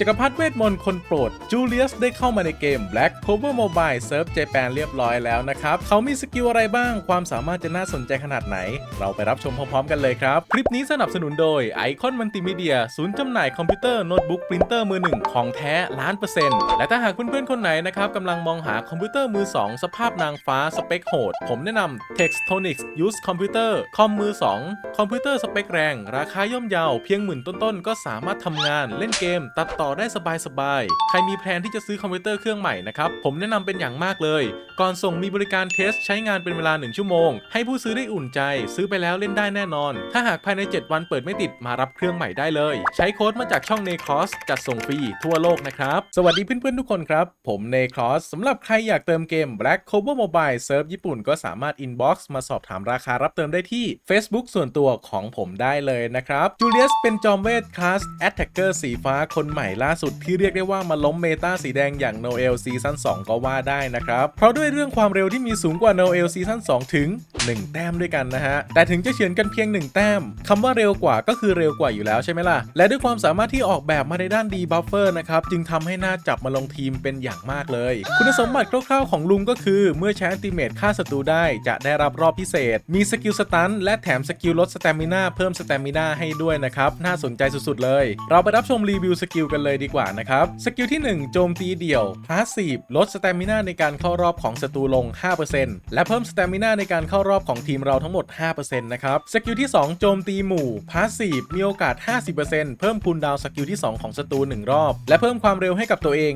จักรพรรดิเวทมนต์คนโปรดจูเลียสได้เข้ามาในเกม Black Clover Mobile Surf Japan เรียบร้อยแล้วนะครับ เขามีสกิลอะไรบ้าง ความสามารถจะน่าสนใจขนาดไหน เราไปรับชมพร้อมๆกันเลยครับ คลิปนี้สนับสนุนโดยไอคอนมัลติมีเดียศูนย์จำหน่ายคอมพิวเตอร์โน้ตบุ๊กปรินเตอร์มือหนึ่งของแท้ล้านเปอร์เซ็นต์และถ้าหากเพื่อนๆคนไหนนะครับกำลังมองหาคอมพิวเตอร์มือ 2 สภาพนางฟ้าสเปคโหด ผมแนะนำ Textonics Use Computer คอมมือ 2 คอมพิวเตอร์สเปคแรง ราคาย่อมเยาเพียงหมื่นต้นๆก็สามารถทำงานเล่นเกมตัดต่อได้สบายๆ ใครมีแพลนที่จะซื้อคอมพิวเตอร์เครื่องใหม่นะครับ ผมแนะนำเป็นอย่างมากเลย ก่อนส่งมีบริการเทสใช้งานเป็นเวลา 1 ชั่วโมง ให้ผู้ซื้อได้อุ่นใจ ซื้อไปแล้วเล่นได้แน่นอน ถ้าหากภายใน 7 วันเปิดไม่ติดมารับเครื่องใหม่ได้เลย ใช้โค้ดมาจากช่อง n a c r o s จัดส่งฟรีทั่วโลกนะครับ สวัสดีเพื่อนๆทุกคนครับ ผม n a c r o s สำหรับใครอยากเติมเกม Black Clover Mobile เซิร์ฟญี่ปุ่นก็สามารถ inbox มาสอบถามราคารับเติมได้ที่ Facebook ส่วนตัวของผมได้เลยนะครับจูเลียสเป็นจอมเวทคลาส Attacker สีฟ้าคนใหม่ล่าสุดที่เรียกได้ว่ามาล้มเมตาสีแดงอย่างโนเอลซีซั่น2ก็ว่าได้นะครับ เพราะด้วยเรื่องความเร็วที่มีสูงกว่าโนเอลซีซั่น2ถึง 1 แต้มด้วยกันนะฮะ แต่ถึงจะเฉือนกันเพียง 1 แต้มคำว่าเร็วกว่าก็คือเร็วกว่าอยู่แล้วใช่ไหมล่ะ และด้วยความสามารถที่ออกแบบมาในด้านดีบัฟเฟอร์นะครับ จึงทำให้น่าจับมาลงทีมเป็นอย่างมากเลย คุณสมบัติคร่าวๆของลุงก็คือ เมื่อใช้อันติเมตฆ่าศัตรูได้จะได้รับรอบพิเศษ มีสกิลสตันและแถมสกิลลดสเตมิน่าเพิ่มสเตมิน่าให้ด้วยนะครับ น่าสนใจสุดๆเลย เราไปรับชมรีวิวสกิลกันเลยดีกว่านะครับ สกิลที่ 1 โจมตีเดี่ยวพาสซีฟลดสเตมิน่าในการเข้ารอบของศัตรูลง 5%และเพิ่มสเตมินาในการเข้ารอบอบของทีมเราทั้งหมด 5%นะครับ สกิลที่ 2 โจมตีหมู่พาสซีฟมีโอกาส 50%เพิ่มคูลดาวสกิลที่ 2 ของศัตรู1รอบ และเพิ่มความเร็วให้กับตัวเอง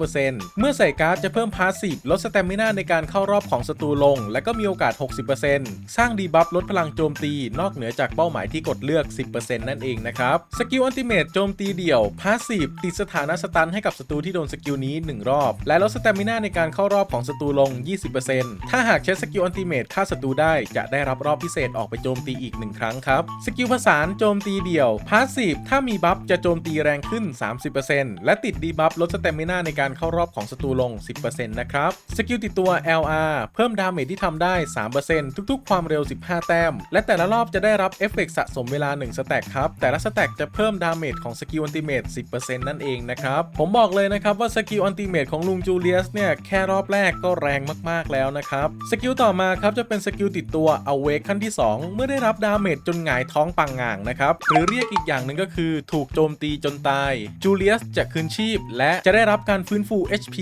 55%เมื่อใส่การ์ดจะเพิ่มพาสซีฟลดสเตมินาในการเข้ารอบของศัตรูลง และก็มีโอกาส 60%สร้างดีบัฟลดพลังโจมตี นอกเหนือจากเป้าหมายที่กดเลือก 10%นั่นเองนะครับสกิลอัลติเมทโจมตีเดี่ยวพาสซีฟติดสถานะสตันให้กับศัตรูที่โดนสกิลนี้ 1 รอบ และลดสเตมินาในการเข้ารอบของศัตรูลง 20%ถ้าหากใช้สกิลอัลติเมทฆ่าศัตรูได้จะได้รับรอบพิเศษออกไปโจมตีอีก 1 ครั้งครับ สกิลผสานโจมตีเดี่ยวพาสซีฟถ้ามีบัฟจะโจมตีแรงขึ้น 30%และติดดีบัฟลดสเตมินาในการเข้ารอบของศัตรูลง 10%นะครับสกิลติดตัว LR เพิ่มดาเมจที่ทำได้ 3%ทุกๆ ความเร็ว 15 แต้ม และแต่ละรอบจะได้รับเอฟเฟกต์สะสมเวลา 1 สแต็กครับ แต่ละสแต็กจะเพิ่มดาเมจของสกิลอันติเมท10%นั่นเองนะครับ ผมบอกเลยนะครับว่าสกิลอันติเมทของลุงจูเลียสเนี่ย แค่รอบแรกก็แรงมากๆแล้วนะครับ สกิลต่อมาครับจะเป็นสกิลติดตัว Awake ขั้นที่ 2 เมื่อได้รับดาเมจจนหงายท้องปังง่างนะครับ หรือเรียกอีกอย่างหนึ่งก็คือถูกโจมตีจนตาย จูเลียสจะคืนชีพ และจะได้รับการฟื้นฟู HP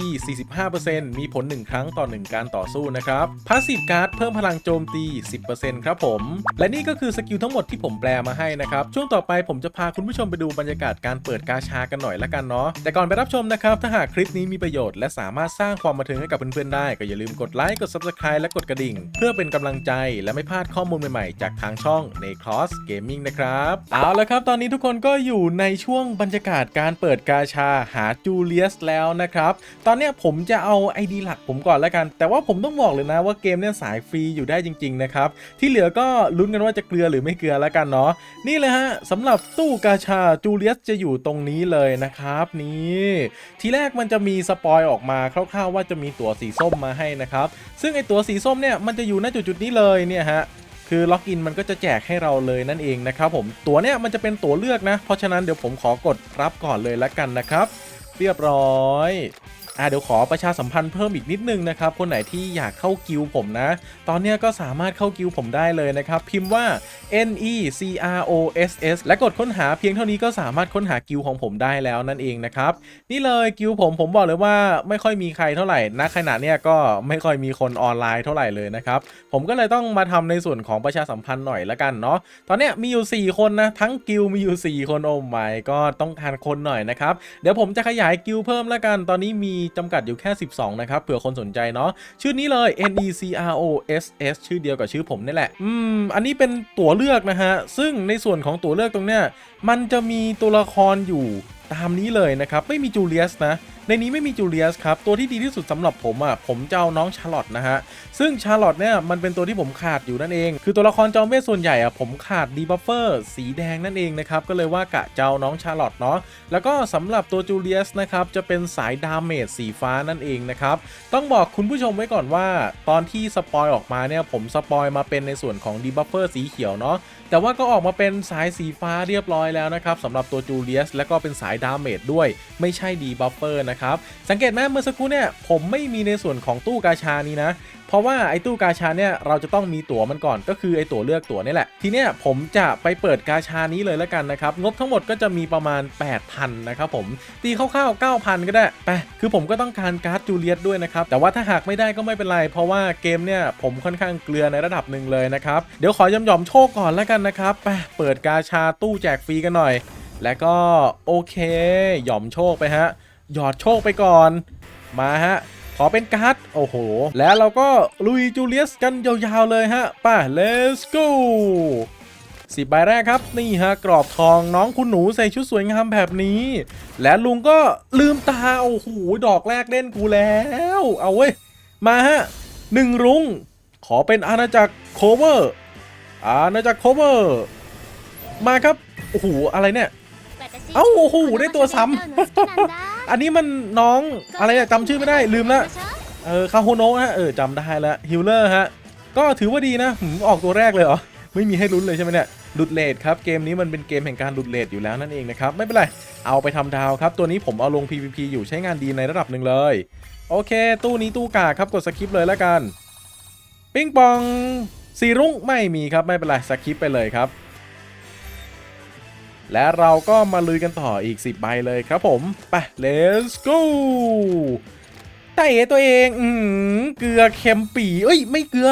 45%มีผล 1 ครั้งต่อ 1 การต่อสู้นะครับพาสซีฟการ์ดเพิ่มพลังโจมตี 10%ครับผม และนี่ก็คือสกิลทั้งหมดที่ผมแปลมาให้นะครับ ช่วงต่อไปผมจะพาคุณผู้ชมไปดูบรรยากาศการเปิดกาชากันหน่อยละกันเนาะแต่ก่อนไปรับชมนะครับถ้าหากคลิปนี้มีประโยชน์และสามารถสร้างความบันเทิงให้กับเพื่อนๆได้ก็อย่าลืมกดไลค์กด Subscribe และกดกระดิ่ง เพื่อเป็นกำลังใจ และไม่พลาดข้อมูลใหม่ๆ จากทางช่องในคอสเกมมิ่งนะครับ เอาละครับ ตอนนี้ทุกคนก็อยู่ในช่วงบรรยากาศการเปิดกาชาหาจูเลียสแล้วนะครับ ตอนนี้ผมจะเอา ID หลักผมก่อนแล้วกัน แต่ว่าผมต้องบอกเลยนะว่าเกมเนี่ยสายฟรีอยู่ได้จริงๆนะครับ ที่เหลือก็ลุ้นกันว่าจะเกลือหรือไม่เกลือแล้วกันเนาะ นี่เลยฮะสำหรับตู้กาชาจูเลียสจะอยู่ตรงนี้เลยนะครับนี่ทีแรกมันจะมีสปอยออกมาคร่าวๆว่าจะมีตั๋วสีส้มมาให้นะครับ ซึ่งไอตั๋วสีส้มเนี่ยมันจะอยู่ณจุดจุดนี้เลยเนี่ยฮะคือล็อกอินมันก็จะแจกให้เราเลยนั่นเองนะครับผมตั๋วเนี่ยมันจะเป็นตั๋วเลือกนะ เพราะฉะนั้นเดี๋ยวผมขอกดรับก่อนเลยละกันนะครับ เรียบร้อย อะเดี๋ยวขอประชาสัมพันธ์เพิ่มอีกนิดนึงนะครับคนไหนที่อยากเข้ากิวผมนะ ตอนเนี้ยก็สามารถเข้ากิวผมได้เลยนะครับ พิมพ์ว่า N E C R O S S และกดค้นหาเพียงเท่านี้ก็สามารถค้นหากิวของผมได้แล้วนั่นเองนะครับนี่เลยกิวผมผมบอกเลยว่าไม่ค่อยมีใครเท่าไหร่ณขณะเนี้ยก็ไม่ค่อยมีคนออนไลน์เท่าไหร่เลยนะครับผมก็เลยต้องมาทำในส่วนของประชาสัมพันธ์หน่อยละกันเนาะตอนเนี้ยมีอยู่ 4 คนนะทั้งกิลมีอยู่ 4 คนโอ้ไม่ก็ต้องการคนหน่อยนะครับเดี๋ยวผมจะขยายกิลเพิ่มละกันตอนนี้มีจำกัดอยู่แค่ 12 นะครับ เผื่อคนสนใจเนาะ ชื่อนี้เลย N E C R O S S ชื่อเดียวกับชื่อผมนี่แหละ อืม อันนี้เป็นตั๋วเลือกนะฮะ ซึ่งในส่วนของตั๋วเลือกตรงเนี้ย มันจะมีตัวละครอยู่ตามนี้เลยนะครับ ไม่มีจูเลียสนะ ในนี้ไม่มีจูเลียสครับ ตัวที่ดีที่สุดสำหรับผมอะผมจะเอาน้องชาร์ลอตนะฮะ ซึ่งชาร์ลอตเนี่ยมันเป็นตัวที่ผมขาดอยู่นั่นเอง คือตัวละครจอมเวทส่วนใหญ่อะผมขาดดีบัฟเฟอร์สีแดงนั่นเองนะครับ ก็เลยว่ากะเจ้าน้องชาร์ลอตเนาะ แล้วก็สำหรับตัวจูเลียสนะครับจะเป็นสายดาเมจสีฟ้านั่นเองนะครับ ต้องบอกคุณผู้ชมไว้ก่อนว่า ตอนที่สปอยออกมาเนี่ยผมสปอยมาเป็นในส่วนของดีบัฟเฟอร์สีเขียวเนาะ แต่ว่าก็ออกมาเป็นสายสีฟ้าเรียบร้อยแล้วนะครับสำหรับตัวจูเลียสและก็เป็นสายดาเมจด้วย ไม่ใช่ดีบัฟเฟอร์นะครับสังเกตไหมเมื่อสักครู่เนี่ยผมไม่มีในส่วนของตู้กาชานี้นะ เพราะว่าไอ้ตู้กาชาเนี่ยเราจะต้องมีตั๋วมันก่อนก็คือไอ้ตั๋วเลือกตั๋วนี่แหละ ทีเนี้ยผมจะไปเปิดกาชานี้เลยแล้วกันนะครับ งบทั้งหมดก็จะมีประมาณ 8,000นะครับผม ตีคร่าวๆ9,000 ก็ได้ไปคือผมก็ต้องการการ์ดจูเลียตด้วยนะครับ แต่ว่าถ้าหากไม่ได้ก็ไม่เป็นไร เพราะว่าเกมเนี่ยผมค่อนข้างเกลือในระดับหนึ่งเลยนะครับเดี๋ยวขอยำยอมๆโชคก่อนแล้วกันนะครับไปเปิดกาชาตู้แจกฟรีกันหน่อย แล้วก็โอเค หย่อมโชคไปฮะ หยอดโชคไปก่อน มาฮะ ขอเป็นการ์ด โอ้โห แล้วเราก็ลุยจูเลียสกันยาวๆเลยฮะ ป่ะ let's go สิบใบแรกครับ นี่ฮะ กรอบทองน้องคุณหนูใส่ชุดสวยงามแบบนี้ และลุงก็ลืมตา โอ้โห ดอกแรกเล่นกูแล้ว เอาเว้ย มาฮะหนึ่งรุ้งขอเป็นอาณาจักรโคเวอร์อาณาจักรโคเวอร์มาครับ โอ้โห อะไรเนี่ย เอ้าโอ้โหได้ตัวซ้อัำนนี้มันน้องอะไรอะจำชื่อไม่ได้ลืมละเออคาโฮโนะฮะเออจำได้แล้วฮิลเลอร์ฮะก็ถือว่าดีนะหืมออกตัวแรกเลยเหรอไม่มีให้ลุ้นเลยใช่ไหมเนี่ยหลุดเลทครับเกมนี้มันเป็นเกมแห่งการหลุดเลทอยู่แล้วนั่นเองนะครับไม่เป็นไรเอาไปทำดาวครับ ตัวนี้ผมเอาลง PVP อยู่ใช้งานดีในระดับหนึ่งเลย โอเค ตู้นี้ตู้กากครับกดสคิปเลยแล้วกัน ปิ้งปองสีรุ้งไม่มีครับไม่เป็นไรสคิปไปเลยครับ และเราก็มาลุยกันต่ออีก 10 ใบเลยครับผม ไป let's go ไต่ตัวเอง อืมเกลือเค็มปีเอ้ย ไม่เกลือ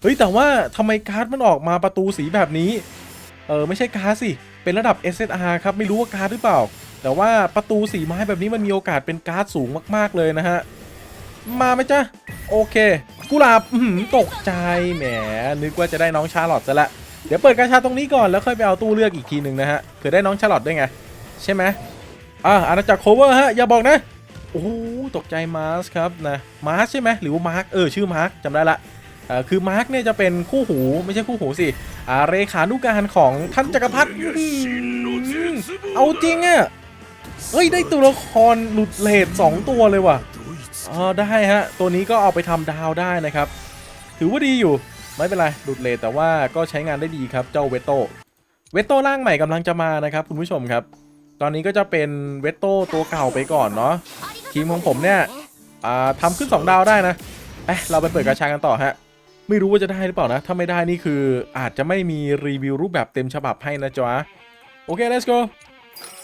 เฮ้ย แต่ว่าทำไมการ์ดมันออกมาประตูสีแบบนี้ เออ ไม่ใช่การ์ดสิ เป็นระดับ SSR ครับ ไม่รู้ว่าการ์ดหรือเปล่า แต่ว่าประตูสีไม้แบบนี้มันมีโอกาสเป็นการ์ดสูงมาก ๆ เลยนะฮะ มาไหมจ๊ะ โอเค กุหลาบตกใจ แหม นึกว่าจะได้น้องชาร์ลอตซะละ เดี๋ยวเปิดกาชาตรงนี้ก่อนแล้วค่อยไปเอาตู้เลือกอีกทีหนึ่งนะฮะเผื่อได้น้องชาร์ลอตด้วยไง ใช่ไหมอ่าอาณาจักรโคเวอร์ฮะ อย่าบอกนะ โอ้ตกใจมาร์สครับนะมาร์สใช่ไหมหรือว่ามาร์กเออชื่อมาร์กจำได้ละอ่าคือมาร์กเนี่ยจะเป็นคู่หูไม่ใช่คู่หูสิอ่าเรขานุการของท่านจักรพรรดิเอาจริงอะเฮ้ยได้ตัวละครหลุดเลทสองตัวเลยว่ะอ๋อได้ฮะ ตัวนี้ก็เอาไปทำดาวได้นะครับ ถือว่าดีอยู่ ไม่เป็นไรหลุดเลทแต่ว่าก็ใช้งานได้ดีครับเจ้าเวตโตเวตโตร่างใหม่กำลังจะมานะครับคุณผู้ชมครับ ตอนนี้ก็จะเป็นเวตโตตัวเก่าไปก่อนเนาะทีมของผมเนี่ยอ่าทำขึ้น 2 ดาวได้นะเอ๊ะเราไปเปิดกระชากันต่อฮะไม่รู้ว่าจะได้หรือเปล่านะ ถ้าไม่ได้นี่คืออาจจะไม่มีรีวิวรูปแบบเต็มฉบับให้นะจ๊ะโอเค let's go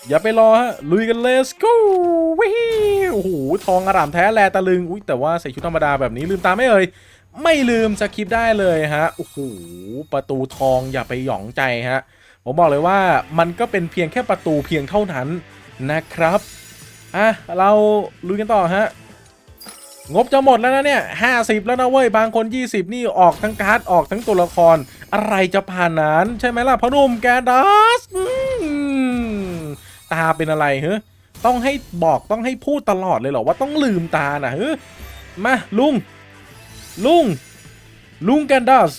อย่าไปรอฮะลุยกัน let's go วิวโอ้โหทองอร่ามแท้แลตะลึงอุ้ยแต่ว่าใส่ชุดธรรมดาแบบนี้ลืมตาไม่เอ่ย ไม่ลืมสคริปได้เลยฮะโอ้โหประตูทองอย่าไปหยองใจฮะผมบอกเลยว่ามันก็เป็นเพียงแค่ประตูเพียงเท่านั้นนะครับอะเราลุยกันต่อฮะงบจะหมดแล้วนะเนี่ย50แล้วนะเว้ย บางคน 20 นี่ออกทั้งการ์ดออกทั้งตัวละคร อะไรจะผ่านนั้น ใช่ไหมล่ะพ่อหนุ่มแกดัสตาเป็นอะไรเฮ้ต้องให้บอกต้องให้พูดตลอดเลยเหรอว่าต้องลืมตานะเฮ้มาลุง ลุง ลุงแกนดัส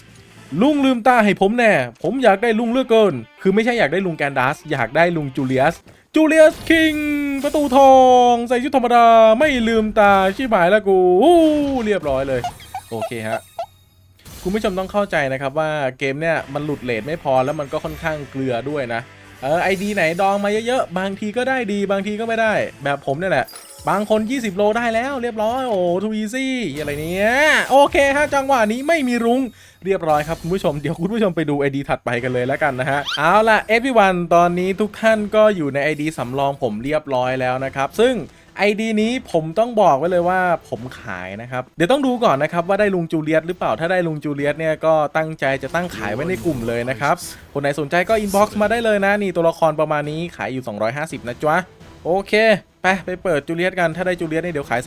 ลุงลืมตาให้ผมแน่ ผมอยากได้ลุงเลือกเกิน คือไม่ใช่อยากได้ลุงแกนดัส อยากได้ลุงจูเลียส จูเลียสคิง ประตูทอง ใส่ชุดธรรมดา ไม่ลืมตาชิบหายแล้วกู เรียบร้อยเลย โอเคฮะ คุณผู้ชมต้องเข้าใจนะครับว่าเกมเนี่ยมันหลุดเลทไม่พอแล้วมันก็ค่อนข้างเกลือด้วยนะ เออไอดีไหนดองมาเยอะๆ บางทีก็ได้ดี บางทีก็ไม่ได้ แบบผมเนี่ยแหละ บางคน 20 โลได้แล้วเรียบร้อย โอ้ทูอีซี่อะไรเนี้ยโอเคฮะจังหวะนี้ไม่มีรุ้งเรียบร้อยครับคุณผู้ชมเดี๋ยวคุณผู้ชมไปดู ID ถัดไปกันเลยแล้วกันนะฮะ เอาล่ะ everyone ตอนนี้ทุกท่านก็อยู่ใน ID สำรองผมเรียบร้อยแล้วนะครับ ซึ่ง ID นี้ผมต้องบอกไว้เลยว่าผมขายนะครับ เดี๋ยวต้องดูก่อนนะครับว่าได้ลุงจูเลียสหรือเปล่าถ้าได้ลุงจูเลียสเนี่ยก็ตั้งใจจะตั้งขายไว้ในกลุ่มเลยนะครับ คนไหนสนใจก็ inbox มาได้เลยนะนี่ตัวละครประมาณนี้ขายอยู่ 250 นะจ๊ะโอเค ไปไปเปิดจูเลียสกันถ้าได้จูเลียสนี่เดี๋ยวขาย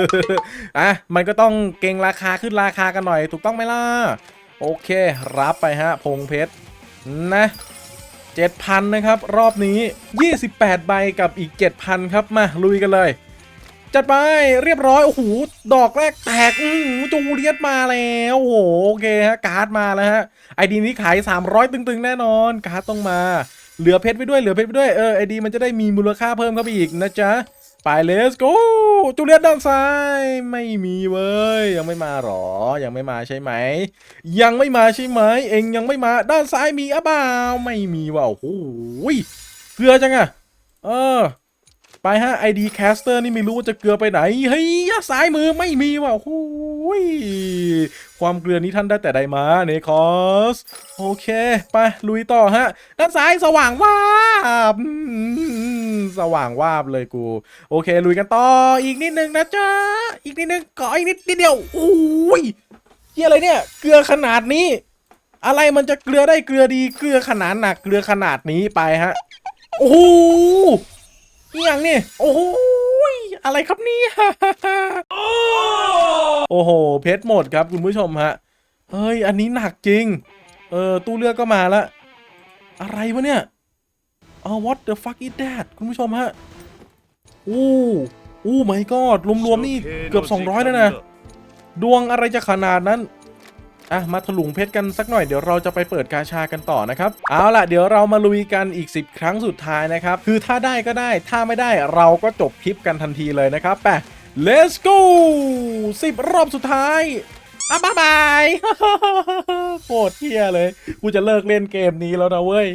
300อะมันก็ต้องเก่งราคาขึ้นราคากันหน่อย ถูกต้องไหมล่ะ โอเค รับไปฮะ พงเพชรนะ7,000นะครับ รอบนี้ 28 ใบกับอีก 7,000 ครับ มาลุยกันเลย จัดไปเรียบร้อย โอ้โห ดอกแรกแตกอือจูเลียสมาแล้ว โอ้โห โอเคฮะ การ์ดมาแล้วฮะ ไอดีนี้ขาย 300 ตึงๆ แน่นอน การ์ดต้องมา เหลือเพชรไปด้วยเหลือเพชรไปด้วยเออไอดีมันจะได้มีมูลค่าเพิ่มเข้าไปอีกนะจ๊ะไปเลสโกจูเลียตด้านซ้ายไม่มีเว้ยยังไม่มาหรอ ยังไม่มาใช่ไหม ยังไม่มาใช่ไหม เองยังไม่มาด้านซ้ายมีอะบ่าไม่มีว่ะโอ้โหเกลือจังอะเออ ไปฮะ ID caster นี่ไม่รู้ว่าจะเกลือไปไหน เฮ้ยซ้ายมือไม่มีว่ะโอ้ยความเกลือนี้ท่านได้แต่ใดมาเนคอส โอเค ไป ลุยต่อฮะ ด้านซ้ายสว่างวาบ สว่างวาบเลยกู โอเค ลุยกันต่อ อีกนิดนึงนะจ๊ะ อีกนิดนึงก่ออีกนิดนิดเดียวโอ้ยเฮียอะไรเนี่ย เกลือขนาดนี้ อะไรมันจะเกลือได้เกลือดี เกลือขนาดหนัก เกลือขนาดนี้ไปฮะ โอ้ โหนี่อย่างนี่ โอ้โหยอะไรครับเนี่ยโอ้โห เพชรหมดครับคุณผู้ชมฮะ เฮ้ย อันนี้หนักจริง เออ ตู้เลือกก็มาละ อะไรวะเนี่ยเออ what the fuck is that คุณผู้ชมฮะ อู้ อู้ไม่ก็รวมๆนี่เกือบ 200แล้วนะ ดวงอะไรจะขนาดนั้น อะมาถลุงเพชรกันสักหน่อยเดี๋ยวเราจะไปเปิดกาชากันต่อนะครับ เอาล่ะเดี๋ยวเรามาลุยกันอีก 10 ครั้งสุดท้ายนะครับ คือถ้าได้ก็ได้ถ้าไม่ได้เราก็จบคลิปกันทันทีเลยนะครับไป let's go 10 รอบสุดท้ายอะบ๊ายบายโคตรเที่ยเลย กูจะเลิกเล่นเกมนี้แล้วนะเว้ย